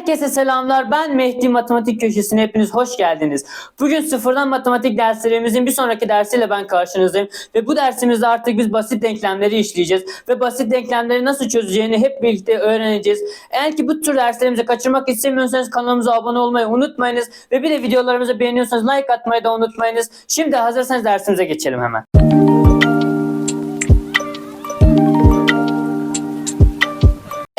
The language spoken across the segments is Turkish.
Herkese selamlar. Ben Mehdi Matematik Köşesi'ne hepiniz hoş geldiniz. Bugün sıfırdan matematik derslerimizin bir sonraki dersiyle ben karşınızdayım. Ve bu dersimizde artık biz basit denklemleri işleyeceğiz. Ve basit denklemleri nasıl çözeceğini hep birlikte öğreneceğiz. Eğer ki bu tür derslerimizi kaçırmak istemiyorsanız kanalımıza abone olmayı unutmayınız. Ve bir de videolarımızı beğeniyorsanız like atmayı da unutmayınız. Şimdi hazırsanız dersimize geçelim hemen.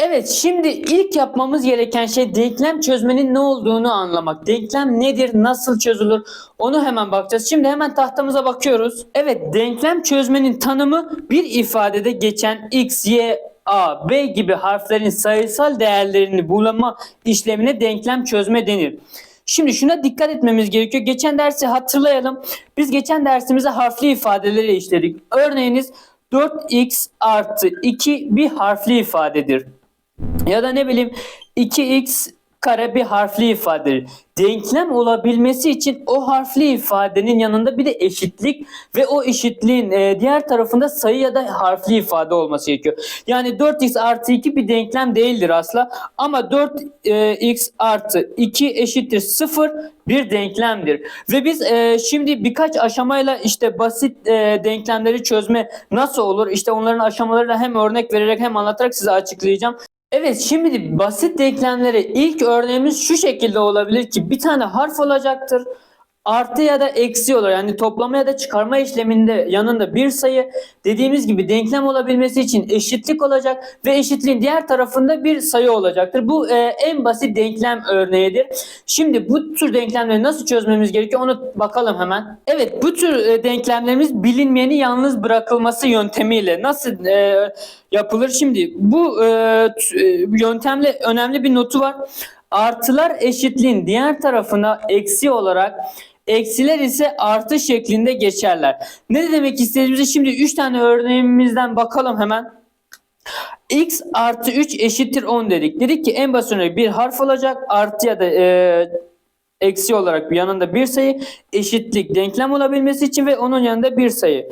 Evet şimdi ilk yapmamız gereken şey denklem çözmenin ne olduğunu anlamak. Denklem nedir, nasıl çözülür onu hemen bakacağız. Şimdi hemen tahtamıza bakıyoruz. Evet denklem çözmenin tanımı bir ifadede geçen x, y, a, b gibi harflerin sayısal değerlerini bulma işlemine denklem çözme denir. Şimdi şuna dikkat etmemiz gerekiyor. Geçen dersi hatırlayalım. Biz geçen dersimizde harfli ifadeleri işledik. Örneğiniz 4x artı 2 bir harfli ifadedir. Ya da ne bileyim 2x kare bir harfli ifadedir. Denklem olabilmesi için o harfli ifadenin yanında bir de eşitlik ve o eşitliğin e, diğer tarafında sayı ya da harfli ifade olması gerekiyor. Yani 4x artı 2 bir denklem değildir asla ama 4x artı 2 eşittir 0 bir denklemdir. Ve biz e, şimdi birkaç aşamayla işte basit e, denklemleri çözme nasıl olur? İşte onların aşamalarıyla hem örnek vererek hem anlatarak size açıklayacağım. Evet şimdi basit denklemlere ilk örneğimiz şu şekilde olabilir ki bir tane harf olacaktır. Artı ya da eksi olur yani toplama ya da çıkarma işleminde yanında bir sayı dediğimiz gibi denklem olabilmesi için eşitlik olacak ve eşitliğin diğer tarafında bir sayı olacaktır. Bu e, en basit denklem örneğidir. Şimdi bu tür denklemleri nasıl çözmemiz gerekiyor onu bakalım hemen. Evet bu tür e, denklemlerimiz bilinmeyeni yalnız bırakılması yöntemiyle nasıl e, yapılır? Şimdi bu e, e, yöntemle önemli bir notu var. Artılar eşitliğin diğer tarafına eksi olarak eksiler ise artı şeklinde geçerler. Ne demek istediğimizi şimdi 3 tane örneğimizden bakalım hemen. x artı 3 eşittir 10 dedik. Dedik ki en basit bir harf olacak artı ya da e, eksi olarak bir yanında bir sayı eşitlik denklem olabilmesi için ve onun yanında bir sayı.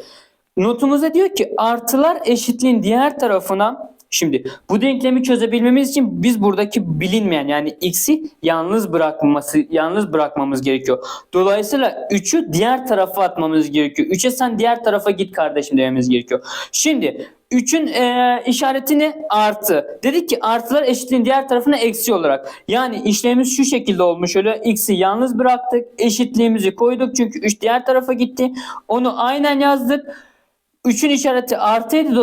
Notumuzda diyor ki artılar eşitliğin diğer tarafına Şimdi bu denklemi çözebilmemiz için biz buradaki bilinmeyen yani x'i yalnız bırakması yalnız bırakmamız gerekiyor. Dolayısıyla 3'ü diğer tarafa atmamız gerekiyor. 3'e sen diğer tarafa git kardeşim dememiz gerekiyor. Şimdi 3'ün e, işareti ne? Artı. Dedik ki artılar eşitliğin diğer tarafına eksi olarak. Yani işlemimiz şu şekilde olmuş. Öyle x'i yalnız bıraktık. Eşitliğimizi koyduk. Çünkü 3 diğer tarafa gitti. Onu aynen yazdık. 3'ün işareti artıydı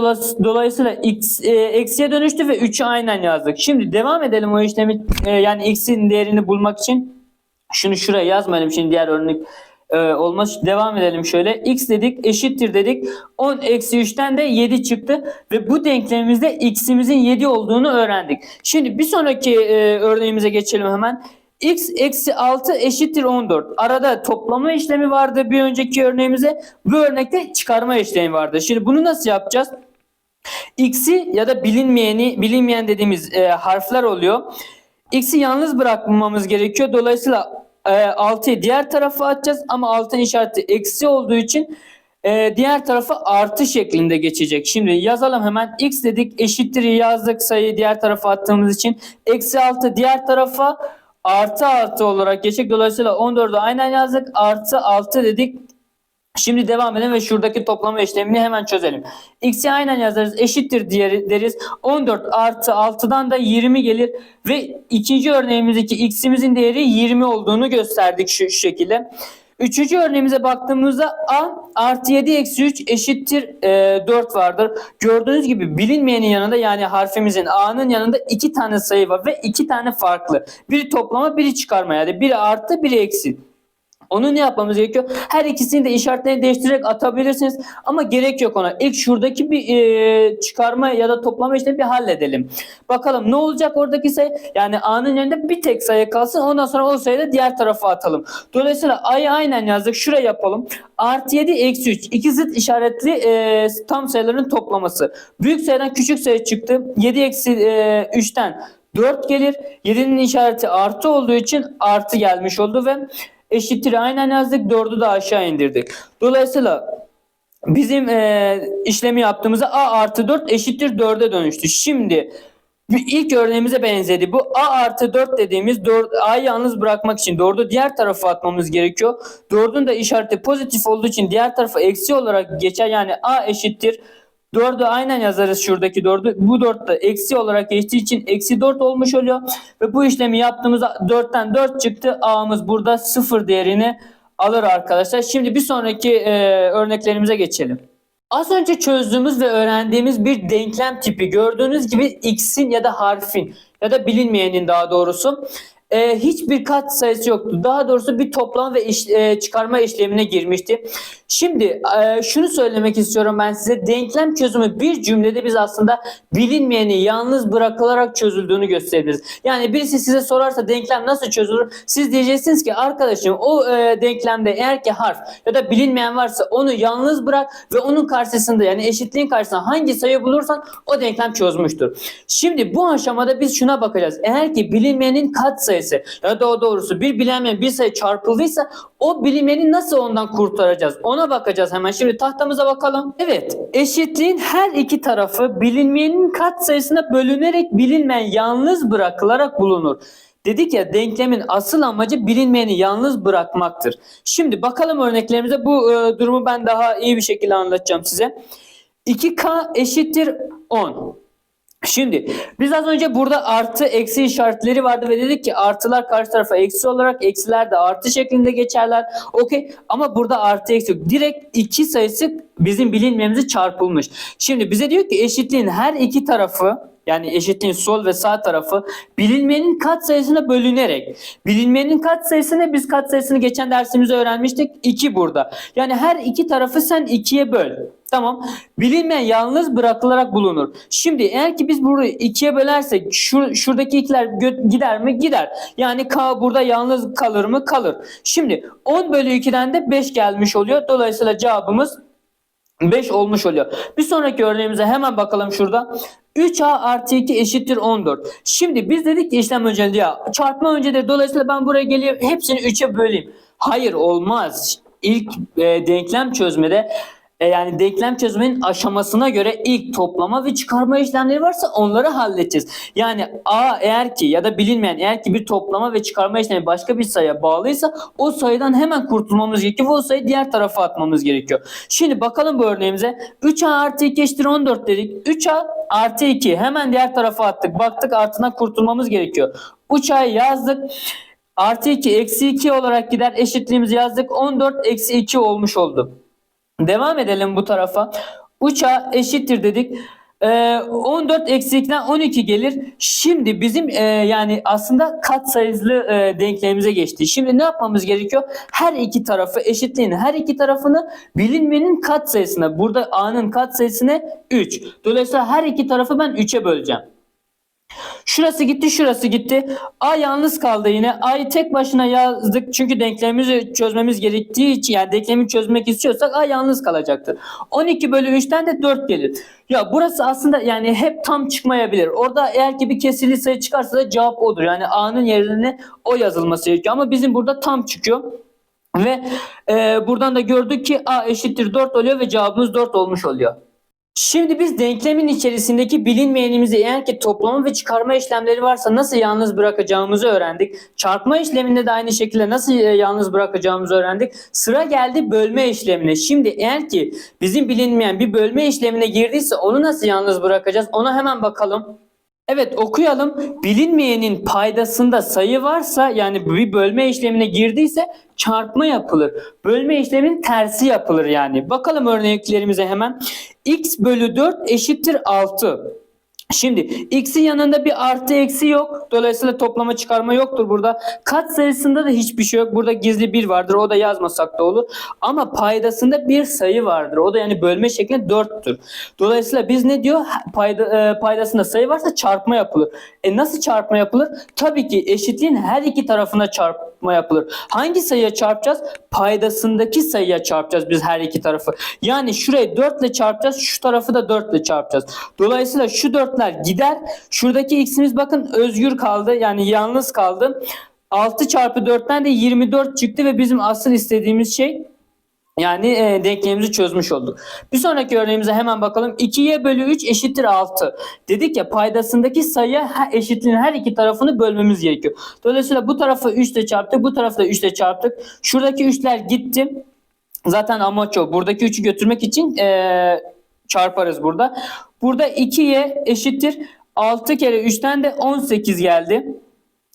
dolayısıyla x e, eksiye dönüştü ve 3'ü aynen yazdık. Şimdi devam edelim o işlemi e, yani x'in değerini bulmak için. Şunu şuraya yazmayalım şimdi diğer örnek e, olmaz. Devam edelim şöyle. x dedik eşittir dedik. 10 eksi 3'ten de 7 çıktı ve bu denklemimizde x'imizin 7 olduğunu öğrendik. Şimdi bir sonraki e, örneğimize geçelim hemen. X eksi 6 eşittir 14. Arada toplama işlemi vardı bir önceki örneğimize. Bu örnekte çıkarma işlemi vardı. Şimdi bunu nasıl yapacağız? X'i ya da bilinmeyeni, bilinmeyen dediğimiz e, harfler oluyor. X'i yalnız bırakmamamız gerekiyor. Dolayısıyla e, 6'yı diğer tarafa atacağız ama 6'ın işareti eksi olduğu için e, diğer tarafa artı şeklinde geçecek. Şimdi yazalım hemen. X dedik eşittir yazdık sayıyı diğer tarafa attığımız için. Eksi 6 diğer tarafa artı artı olarak geçecek. Dolayısıyla 14'ü aynen yazdık. Artı 6 dedik. Şimdi devam edelim ve şuradaki toplama işlemini hemen çözelim. X'i aynen yazarız. Eşittir diye deriz. 14 artı 6'dan da 20 gelir. Ve ikinci örneğimizdeki x'imizin değeri 20 olduğunu gösterdik şu, şu şekilde. Üçüncü örneğimize baktığımızda a artı 7 eksi 3 eşittir e, 4 vardır. Gördüğünüz gibi bilinmeyenin yanında yani harfimizin a'nın yanında iki tane sayı var ve iki tane farklı. Biri toplama biri çıkarma yani biri artı biri eksi. Onu ne yapmamız gerekiyor? Her ikisini de işaretlerini değiştirerek atabilirsiniz. Ama gerek yok ona. İlk şuradaki bir e, çıkarma ya da toplama işlemi bir halledelim. Bakalım ne olacak oradaki sayı? Yani A'nın yanında bir tek sayı kalsın. Ondan sonra o sayıyı da diğer tarafa atalım. Dolayısıyla A'yı aynen yazdık. Şuraya yapalım. Artı 7 eksi 3. İki zıt işaretli e, tam sayıların toplaması. Büyük sayıdan küçük sayı çıktı. 7 eksi e, 3'ten 4 gelir. 7'nin işareti artı olduğu için artı gelmiş oldu ve eşittir aynen yazdık 4'ü de aşağı indirdik. Dolayısıyla bizim e, işlemi yaptığımızda a artı 4 eşittir 4'e dönüştü. Şimdi ilk örneğimize benzedi. Bu a artı 4 dediğimiz dör- a'yı yalnız bırakmak için 4'ü diğer tarafa atmamız gerekiyor. 4'ün de işareti pozitif olduğu için diğer tarafa eksi olarak geçer. Yani a eşittir 4'ü aynen yazarız şuradaki 4'ü. Bu 4 de eksi olarak geçtiği için eksi 4 olmuş oluyor. Ve bu işlemi yaptığımızda 4'ten 4 çıktı. A'mız burada 0 değerini alır arkadaşlar. Şimdi bir sonraki e, örneklerimize geçelim. Az önce çözdüğümüz ve öğrendiğimiz bir denklem tipi. Gördüğünüz gibi x'in ya da harfin ya da bilinmeyenin daha doğrusu e, hiçbir kat sayısı yoktu. Daha doğrusu bir toplam ve iş- e, çıkarma işlemine girmişti. Şimdi e, şunu söylemek istiyorum ben size. Denklem çözümü bir cümlede biz aslında bilinmeyeni yalnız bırakılarak çözüldüğünü gösterebiliriz. Yani birisi size sorarsa denklem nasıl çözülür? Siz diyeceksiniz ki arkadaşım o e, denklemde eğer ki harf ya da bilinmeyen varsa onu yalnız bırak ve onun karşısında yani eşitliğin karşısında hangi sayı bulursan o denklem çözmüştür. Şimdi bu aşamada biz şuna bakacağız. Eğer ki bilinmeyenin kat sayısı ya da o doğrusu bir bilinmeyen bir sayı çarpıldıysa o bilinmeyeni nasıl ondan kurtaracağız? Ona bakacağız hemen. Şimdi tahtamıza bakalım. Evet. Eşitliğin her iki tarafı bilinmeyenin kat sayısına bölünerek bilinmeyen yalnız bırakılarak bulunur. Dedik ya denklemin asıl amacı bilinmeyeni yalnız bırakmaktır. Şimdi bakalım örneklerimize bu e, durumu ben daha iyi bir şekilde anlatacağım size. 2K eşittir 10. Şimdi biz az önce burada artı eksi işaretleri vardı ve dedik ki artılar karşı tarafa eksi olarak eksiler de artı şeklinde geçerler. Okey ama burada artı eksi yok. Direkt iki sayısı bizim bilinmemizi çarpılmış. Şimdi bize diyor ki eşitliğin her iki tarafı yani eşitliğin sol ve sağ tarafı bilinmeyenin kat sayısına bölünerek. Bilinmeyenin kat sayısını biz kat sayısını geçen dersimizde öğrenmiştik. 2 burada. Yani her iki tarafı sen ikiye böl. Tamam. Bilinmeyen yalnız bırakılarak bulunur. Şimdi eğer ki biz burayı ikiye bölersek şur, şuradaki ikiler gider mi? Gider. Yani K burada yalnız kalır mı? Kalır. Şimdi 10 bölü 2'den de 5 gelmiş oluyor. Dolayısıyla cevabımız 5 olmuş oluyor. Bir sonraki örneğimize hemen bakalım şurada. 3a artı 2 eşittir 14. Şimdi biz dedik ki işlem önceliği ya çarpma öncedir. Dolayısıyla ben buraya geleyim hepsini 3'e böleyim. Hayır olmaz. İlk e, denklem çözmede e, yani denklem çözmenin aşamasına göre ilk toplama ve çıkarma işlemleri varsa onları halledeceğiz. Yani a eğer ki ya da bilinmeyen eğer ki bir toplama ve çıkarma işlemi başka bir sayıya bağlıysa o sayıdan hemen kurtulmamız gerekiyor o sayıyı diğer tarafa atmamız gerekiyor. Şimdi bakalım bu örneğimize. 3a artı 2 eşittir 14 dedik. 3a artı 2 hemen diğer tarafa attık. Baktık artıdan kurtulmamız gerekiyor. 3a'yı yazdık. Artı 2 eksi 2 olarak gider eşitliğimizi yazdık. 14 eksi 2 olmuş oldu. Devam edelim bu tarafa. Uça eşittir dedik. Ee, 14 eksi 2'den 12 gelir. Şimdi bizim e, yani aslında kat sayılı e, denklemimize geçti. Şimdi ne yapmamız gerekiyor? Her iki tarafı eşitliğin her iki tarafını bilinmenin kat sayısına. Burada a'nın kat sayısına 3. Dolayısıyla her iki tarafı ben 3'e böleceğim. Şurası gitti, şurası gitti. A yalnız kaldı yine. A'yı tek başına yazdık. Çünkü denklemimizi çözmemiz gerektiği için yani denklemi çözmek istiyorsak A yalnız kalacaktır. 12 bölü 3'ten de 4 gelir. Ya burası aslında yani hep tam çıkmayabilir. Orada eğer ki bir kesirli sayı çıkarsa da cevap odur. Yani A'nın yerine o yazılması gerekiyor. Ama bizim burada tam çıkıyor. Ve e, buradan da gördük ki A eşittir 4 oluyor ve cevabımız 4 olmuş oluyor. Şimdi biz denklemin içerisindeki bilinmeyenimizi eğer ki toplama ve çıkarma işlemleri varsa nasıl yalnız bırakacağımızı öğrendik. Çarpma işleminde de aynı şekilde nasıl e, yalnız bırakacağımızı öğrendik. Sıra geldi bölme işlemine. Şimdi eğer ki bizim bilinmeyen bir bölme işlemine girdiyse onu nasıl yalnız bırakacağız? Ona hemen bakalım. Evet okuyalım. Bilinmeyenin paydasında sayı varsa yani bir bölme işlemine girdiyse çarpma yapılır. Bölme işleminin tersi yapılır yani. Bakalım örneklerimize hemen. X bölü 4 eşittir 6. Şimdi x'in yanında bir artı eksi yok. Dolayısıyla toplama çıkarma yoktur burada. Kat sayısında da hiçbir şey yok. Burada gizli bir vardır. O da yazmasak da olur. Ama paydasında bir sayı vardır. O da yani bölme şeklinde 4'tür. Dolayısıyla biz ne diyor? Payda, e, paydasında sayı varsa çarpma yapılır. E nasıl çarpma yapılır? Tabii ki eşitliğin her iki tarafına çarpma yapılır. Hangi sayıya çarpacağız? Paydasındaki sayıya çarpacağız biz her iki tarafı. Yani şurayı 4 ile çarpacağız. Şu tarafı da 4 ile çarpacağız. Dolayısıyla şu 4'ler gider. Şuradaki x'imiz bakın özgür kaldı. Yani yalnız kaldı. 6 çarpı 4'ten de 24 çıktı ve bizim asıl istediğimiz şey Yani e, denklemimizi çözmüş olduk. Bir sonraki örneğimize hemen bakalım. 2y bölü 3 eşittir 6. Dedik ya paydasındaki sayıya eşitliğin her iki tarafını bölmemiz gerekiyor. Dolayısıyla bu tarafa 3 ile çarptık. Bu tarafta 3 ile çarptık. Şuradaki 3'ler gitti. Zaten amaç o. Buradaki 3'ü götürmek için e, çarparız burada. Burada 2y eşittir 6 kere 3'ten de 18 geldi.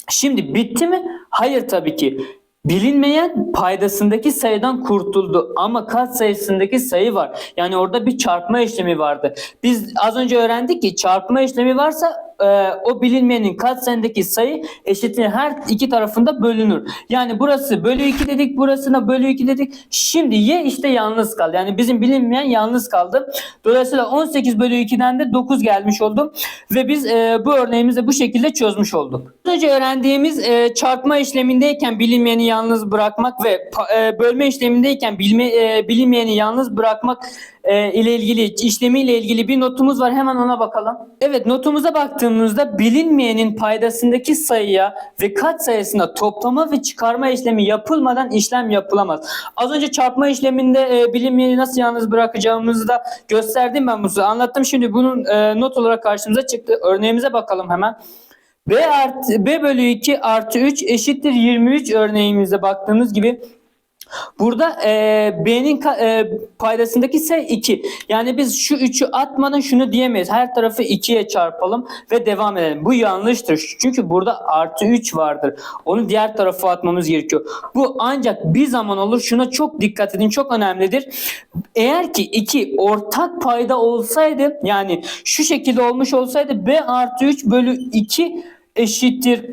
Şimdi bitti mi? Hayır tabii ki. Bilinmeyen paydasındaki sayıdan kurtuldu ama kat sayısındaki sayı var. Yani orada bir çarpma işlemi vardı. Biz az önce öğrendik ki çarpma işlemi varsa e, o bilinmeyenin kat sayısındaki sayı eşitliğin her iki tarafında bölünür. Yani burası bölü 2 dedik, burasına bölü 2 dedik. Şimdi y işte yalnız kaldı. Yani bizim bilinmeyen yalnız kaldı. Dolayısıyla 18 bölü 2'den de 9 gelmiş oldu. Ve biz e, bu örneğimizi bu şekilde çözmüş olduk. Önce öğrendiğimiz e, çarpma işlemindeyken bilinmeyeni yalnız bırakmak ve e, bölme işlemindeyken bilme, e, bilinmeyeni yalnız bırakmak e, ile ilgili işlemiyle ilgili bir notumuz var. Hemen ona bakalım. Evet notumuza baktığımızda bilinmeyenin paydasındaki sayıya ve kat sayısına toplama ve çıkarma işlemi yapılmadan işlem yapılamaz. Az önce çarpma işleminde e, bilinmeyeni nasıl yalnız bırakacağımızı da gösterdim ben bunu. Anlattım. Şimdi bunun e, not olarak karşımıza çıktı. Örneğimize bakalım hemen. B artı B bölü 2 artı 3 eşittir 23 örneğimize baktığımız gibi Burada e, B'nin e, paydasındaki sayı 2. Yani biz şu 3'ü atmadan şunu diyemeyiz. Her tarafı 2'ye çarpalım ve devam edelim. Bu yanlıştır. Çünkü burada artı 3 vardır. Onu diğer tarafa atmamız gerekiyor. Bu ancak bir zaman olur. Şuna çok dikkat edin. Çok önemlidir. Eğer ki 2 ortak payda olsaydı yani şu şekilde olmuş olsaydı B artı 3 bölü 2 eşittir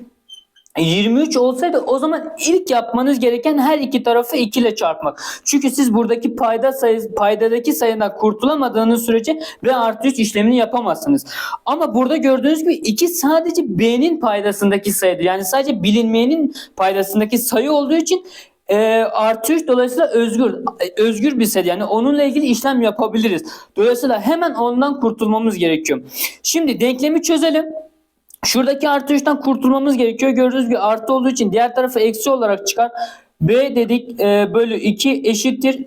23 olsaydı o zaman ilk yapmanız gereken her iki tarafı 2 ile çarpmak. Çünkü siz buradaki payda sayı, paydadaki sayıdan kurtulamadığınız sürece B artı 3 işlemini yapamazsınız. Ama burada gördüğünüz gibi 2 sadece B'nin paydasındaki sayıdır. Yani sadece bilinmeyenin paydasındaki sayı olduğu için e, artı 3 dolayısıyla özgür özgür bir sayı yani onunla ilgili işlem yapabiliriz. Dolayısıyla hemen ondan kurtulmamız gerekiyor. Şimdi denklemi çözelim. Şuradaki artı 3'ten kurtulmamız gerekiyor. Gördüğünüz gibi artı olduğu için diğer tarafı eksi olarak çıkar. B dedik e, bölü 2 eşittir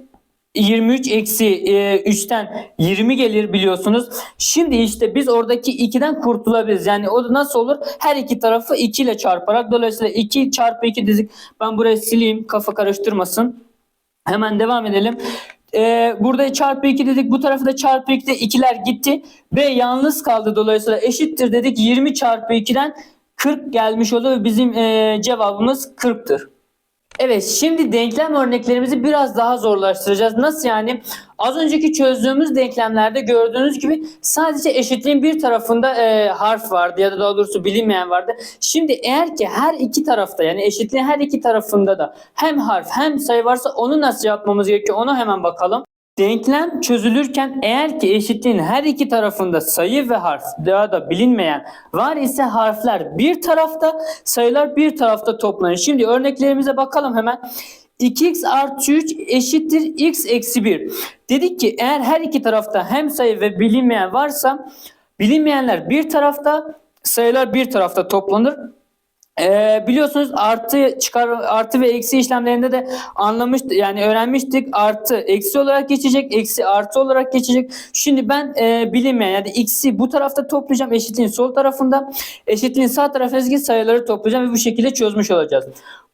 23 eksi e, 3'ten 20 gelir biliyorsunuz. Şimdi işte biz oradaki 2'den kurtulabiliriz. Yani o nasıl olur? Her iki tarafı 2 ile çarparak. Dolayısıyla 2 çarpı 2 dedik. Ben buraya sileyim kafa karıştırmasın. Hemen devam edelim. Ee, burada çarpı 2 dedik. Bu tarafı da çarpı 2'de ikiler gitti. B yalnız kaldı dolayısıyla eşittir dedik. 20 çarpı 2'den 40 gelmiş oldu ve bizim e, cevabımız 40'tır. Evet şimdi denklem örneklerimizi biraz daha zorlaştıracağız. Nasıl yani? Az önceki çözdüğümüz denklemlerde gördüğünüz gibi sadece eşitliğin bir tarafında e, harf vardı ya da daha doğrusu bilinmeyen vardı. Şimdi eğer ki her iki tarafta yani eşitliğin her iki tarafında da hem harf hem sayı varsa onu nasıl yapmamız gerekiyor onu hemen bakalım. Denklem çözülürken eğer ki eşitliğin her iki tarafında sayı ve harf ya da bilinmeyen var ise harfler bir tarafta sayılar bir tarafta toplanır. Şimdi örneklerimize bakalım hemen. 2x artı 3 eşittir x eksi 1. Dedik ki eğer her iki tarafta hem sayı ve bilinmeyen varsa bilinmeyenler bir tarafta sayılar bir tarafta toplanır. Ee, biliyorsunuz artı çıkar artı ve eksi işlemlerinde de anlamıştık yani öğrenmiştik artı eksi olarak geçecek eksi artı olarak geçecek. Şimdi ben e, bilinmeyen yani x'i bu tarafta toplayacağım eşitliğin sol tarafında eşitliğin sağ tarafındaki sayıları toplayacağım ve bu şekilde çözmüş olacağız.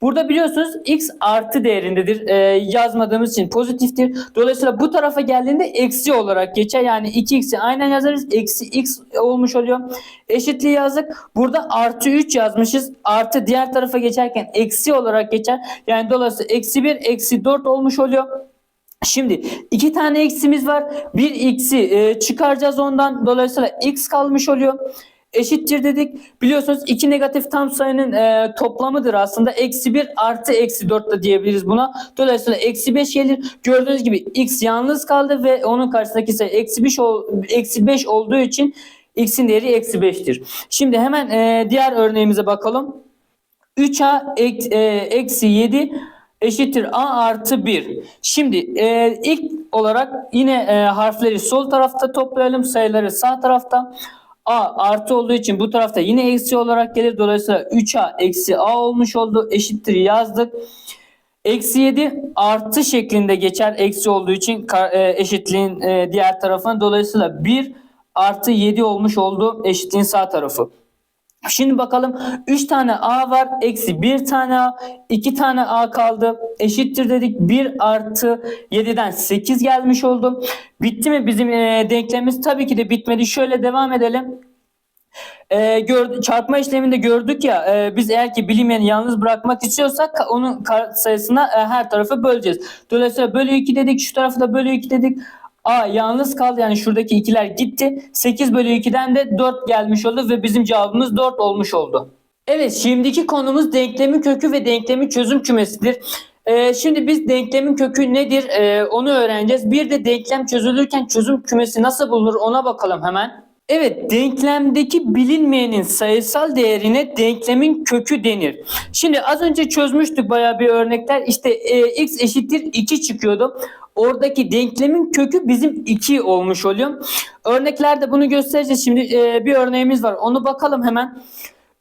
Burada biliyorsunuz x artı değerindedir. Ee, yazmadığımız için pozitiftir. Dolayısıyla bu tarafa geldiğinde eksi olarak geçer. Yani 2x'i aynen yazarız. Eksi x olmuş oluyor. Eşitliği yazdık. Burada artı 3 yazmışız. Diğer tarafa geçerken eksi olarak geçer. Yani dolayısıyla eksi 1 eksi 4 olmuş oluyor. Şimdi iki tane x'imiz var. Bir x'i e, çıkaracağız ondan. Dolayısıyla x kalmış oluyor. Eşittir dedik. Biliyorsunuz iki negatif tam sayının e, toplamıdır aslında. Eksi 1 artı eksi 4 de diyebiliriz buna. Dolayısıyla eksi 5 gelir. Gördüğünüz gibi x yalnız kaldı ve onun karşısındaki sayı eksi 5, ol, eksi 5 olduğu için x'in değeri eksi 5'tir. Şimdi hemen e, diğer örneğimize bakalım. 3a ek- e, eksi 7 eşittir a artı 1. Şimdi e, ilk olarak yine e, harfleri sol tarafta toplayalım. Sayıları sağ tarafta. A artı olduğu için bu tarafta yine eksi olarak gelir. Dolayısıyla 3a eksi a olmuş oldu. Eşittir yazdık. Eksi 7 artı şeklinde geçer eksi olduğu için e, eşitliğin e, diğer tarafına. Dolayısıyla 1 artı 7 olmuş oldu eşitliğin sağ tarafı. Şimdi bakalım 3 tane A var. Eksi 1 tane A. 2 tane A kaldı. Eşittir dedik. 1 artı 7'den 8 gelmiş oldu. Bitti mi bizim e, denklemimiz? Tabii ki de bitmedi. Şöyle devam edelim. E, gör, çarpma işleminde gördük ya e, biz eğer ki bilinmeyeni yalnız bırakmak istiyorsak onun sayısına e, her tarafı böleceğiz. Dolayısıyla bölü 2 dedik. Şu tarafı da bölü 2 dedik. A yalnız kaldı yani şuradaki ikiler gitti. 8 bölü 2'den de 4 gelmiş oldu ve bizim cevabımız 4 olmuş oldu. Evet şimdiki konumuz denklemin kökü ve denklemin çözüm kümesidir. Ee, şimdi biz denklemin kökü nedir ee, onu öğreneceğiz. Bir de denklem çözülürken çözüm kümesi nasıl bulunur ona bakalım hemen. Evet denklemdeki bilinmeyenin sayısal değerine denklemin kökü denir. Şimdi az önce çözmüştük bayağı bir örnekler. İşte e, x eşittir 2 çıkıyordu. Oradaki denklemin kökü bizim 2 olmuş oluyor. Örneklerde bunu göstereceğiz. Şimdi e, bir örneğimiz var. Onu bakalım hemen.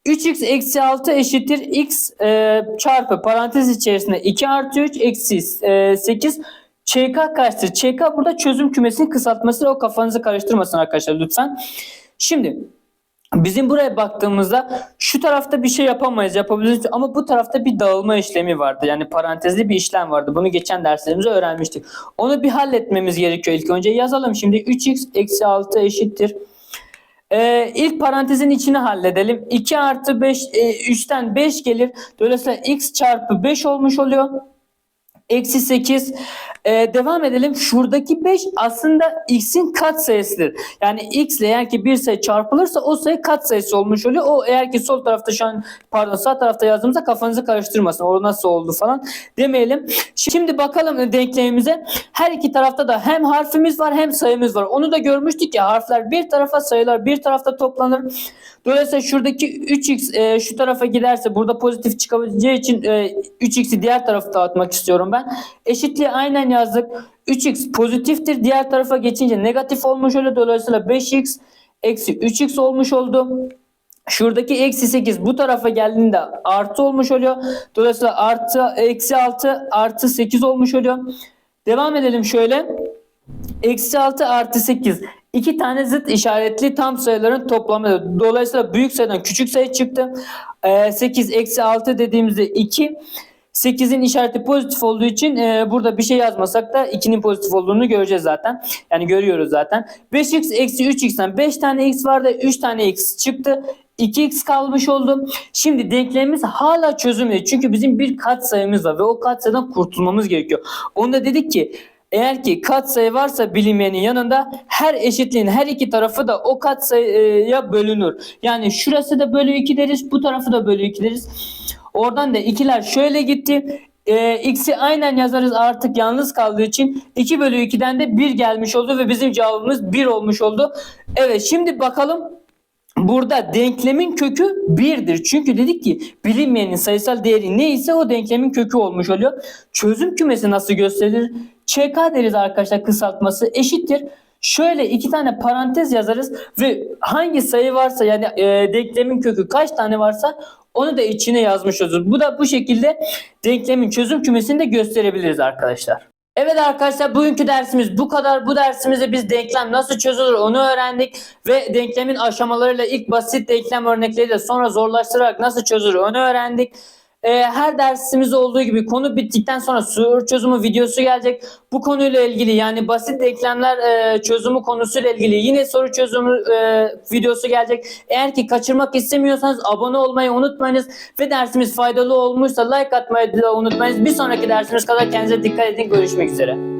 3x eksi 6 eşittir x e, çarpı parantez içerisinde 2 artı 3 eksi e, 8 ÇK kaçtır? ÇK burada çözüm kümesinin kısaltması o kafanızı karıştırmasın arkadaşlar lütfen. Şimdi bizim buraya baktığımızda şu tarafta bir şey yapamayız yapabiliriz ama bu tarafta bir dağılma işlemi vardı. Yani parantezli bir işlem vardı. Bunu geçen derslerimizde öğrenmiştik. Onu bir halletmemiz gerekiyor ilk önce. Yazalım şimdi 3x eksi 6 eşittir. Ee, ilk parantezin içini halledelim. 2 artı 5 e, 3'ten 5 gelir. Dolayısıyla x çarpı 5 olmuş oluyor. Eksi 8. Ee, devam edelim. Şuradaki 5 aslında x'in katsayısıdır. Yani x ile eğer ki bir sayı çarpılırsa o sayı katsayısı olmuş oluyor. O eğer ki sol tarafta şu an pardon sağ tarafta yazdığımızda kafanızı karıştırmasın. O nasıl oldu falan demeyelim. Şimdi bakalım denklemimize. Her iki tarafta da hem harfimiz var hem sayımız var. Onu da görmüştük ya harfler bir tarafa sayılar bir tarafta toplanır. Dolayısıyla şuradaki 3x e, şu tarafa giderse burada pozitif çıkabileceği için e, 3x'i diğer tarafa dağıtmak istiyorum ben. Eşitliği aynen yazdık. 3x pozitiftir. Diğer tarafa geçince negatif olmuş oluyor. Dolayısıyla 5x eksi 3x olmuş oldu. Şuradaki eksi 8 bu tarafa geldiğinde artı olmuş oluyor. Dolayısıyla artı eksi 6 artı 8 olmuş oluyor. Devam edelim şöyle. Eksi 6 artı 8. İki tane zıt işaretli tam sayıların toplamı. Dolayısıyla büyük sayıdan küçük sayı çıktı. Ee, 8 eksi 6 dediğimizde 2. 8'in işareti pozitif olduğu için e, burada bir şey yazmasak da 2'nin pozitif olduğunu göreceğiz zaten. Yani görüyoruz zaten. 5x eksi 3x'ten 5 tane x vardı. 3 tane x çıktı. 2x kalmış oldu. Şimdi denklemimiz hala çözümlü. Çünkü bizim bir katsayımız var ve o katsayıdan kurtulmamız gerekiyor. Onda dedik ki eğer ki katsayı varsa bilinmeyenin yanında her eşitliğin her iki tarafı da o katsayıya bölünür. Yani şurası da bölü 2 deriz, bu tarafı da bölü 2 deriz. Oradan da ikiler şöyle gitti. Ee, x'i aynen yazarız artık yalnız kaldığı için 2 bölü 2'den de 1 gelmiş oldu ve bizim cevabımız 1 olmuş oldu. Evet şimdi bakalım Burada denklemin kökü 1'dir. Çünkü dedik ki bilinmeyenin sayısal değeri neyse o denklemin kökü olmuş oluyor. Çözüm kümesi nasıl gösterilir? ÇK deriz arkadaşlar kısaltması eşittir. Şöyle iki tane parantez yazarız ve hangi sayı varsa yani e, denklemin kökü kaç tane varsa onu da içine yazmış oluruz. Bu da bu şekilde denklemin çözüm kümesini de gösterebiliriz arkadaşlar. Evet arkadaşlar bugünkü dersimiz bu kadar. Bu dersimizde biz denklem nasıl çözülür onu öğrendik. Ve denklemin aşamalarıyla ilk basit denklem örnekleriyle sonra zorlaştırarak nasıl çözülür onu öğrendik. Ee, her dersimizde olduğu gibi konu bittikten sonra soru çözümü videosu gelecek. Bu konuyla ilgili yani basit denklemler e, çözümü konusuyla ilgili yine soru çözümü e, videosu gelecek. Eğer ki kaçırmak istemiyorsanız abone olmayı unutmayınız. Ve dersimiz faydalı olmuşsa like atmayı da unutmayınız. Bir sonraki dersimiz kadar kendinize dikkat edin. Görüşmek üzere.